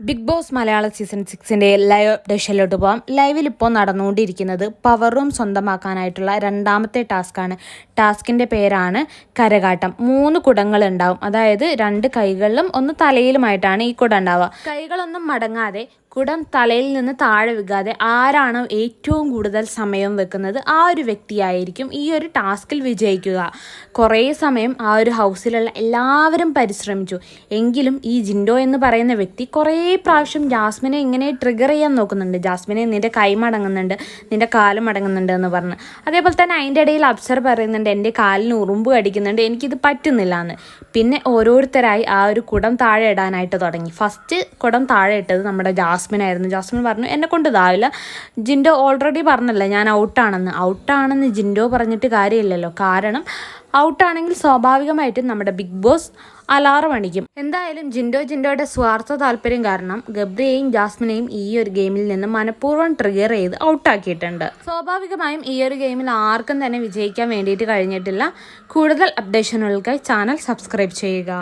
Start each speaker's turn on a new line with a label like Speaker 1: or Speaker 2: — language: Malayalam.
Speaker 1: ബിഗ് ബോസ് മലയാള സീസൺ സിക്സിന്റെ ലൈവ് അപ്ഡേഷനിലോട്ട് പോകാം ലൈവിൽ ഇപ്പോൾ നടന്നുകൊണ്ടിരിക്കുന്നത് പവർ റൂം സ്വന്തമാക്കാനായിട്ടുള്ള രണ്ടാമത്തെ ടാസ്ക്കാണ് ടാസ്കിന്റെ പേരാണ് കരകാട്ടം. മൂന്ന് കുടങ്ങൾ ഉണ്ടാവും. അതായത് രണ്ട് കൈകളിലും ഒന്ന് തലയിലുമായിട്ടാണ് ഈ കുട ഉണ്ടാവുക. കൈകളൊന്നും മടങ്ങാതെ കുടം തലയിൽ നിന്ന് താഴെ വെക്കാതെ ആരാണോ ഏറ്റവും കൂടുതൽ സമയം വെക്കുന്നത് ആ ഒരു വ്യക്തിയായിരിക്കും ഈ ഒരു ടാസ്കിൽ വിജയിക്കുക. കുറേ സമയം ആ ഒരു ഹൗസിലുള്ള എല്ലാവരും പരിശ്രമിച്ചു. എങ്കിലും ഈ ജിൻഡോ എന്ന് പറയുന്ന വ്യക്തി കുറേ പ്രാവശ്യം ജാസ്മിനെ ഇങ്ങനെ ട്രിഗർ ചെയ്യാൻ നോക്കുന്നുണ്ട്. ജാസ്മിനെ നിന്റെ കൈ മടങ്ങുന്നുണ്ട് നിന്റെ കാൽ മടങ്ങുന്നുണ്ട് എന്ന് പറഞ്ഞ്. അതേപോലെ തന്നെ അതിന്റെ ഇടയിൽ അപ്സർ പറയുന്നുണ്ട് എന്റെ കാലിന് ഉറുമ്പ് കടിക്കുന്നുണ്ട് എനിക്കിത് പറ്റുന്നില്ല എന്ന് പിന്നെ ഓരോരുത്തരായി ആ ഒരു കുടം താഴെ ഇടാനായിട്ട് തുടങ്ങി. ഫസ്റ്റ് കുടം താഴെ ഇട്ടത് നമ്മുടെ ജാസ്മിനായിരുന്നു. ജാസ്മിൻ പറഞ്ഞു എന്നെ കൊണ്ട് ഇതാവില്ല. ജിൻഡോ ഓൾറെഡി പറഞ്ഞല്ലേ ഞാൻ ഔട്ടാണെന്ന് ഔട്ടാണെന്ന് ജിൻഡോ പറഞ്ഞിട്ട് കാര്യമില്ലല്ലോ. കാരണം ഔട്ടാണെങ്കിൽ സ്വാഭാവികമായിട്ടും നമ്മുടെ ബിഗ് ബോസ് അലാറം അടിക്കും എന്തായാലും ജിൻഡോ ജിൻഡോയുടെ സ്വാർത്ഥ താല്പര്യം കാരണം ഗബ്രിയെയും ജാസ്മിനെയും ഈ ഒരു ഗെയിമിൽ നിന്ന് മനഃപൂർവം ട്രിഗർ ചെയ്ത് ഔട്ടാക്കിയിട്ടുണ്ട്. സ്വാഭാവികമായും ഈ ഒരു ഗെയിമിൽ ആർക്കും തന്നെ വിജയിക്കാൻ വേണ്ടിയിട്ട് കഴിഞ്ഞിട്ടില്ല. കൂടുതൽ അപ്ഡേഷനുകൾക്കായി ചാനൽ സബ്സ്ക്രൈബ് ചെയ്യുക.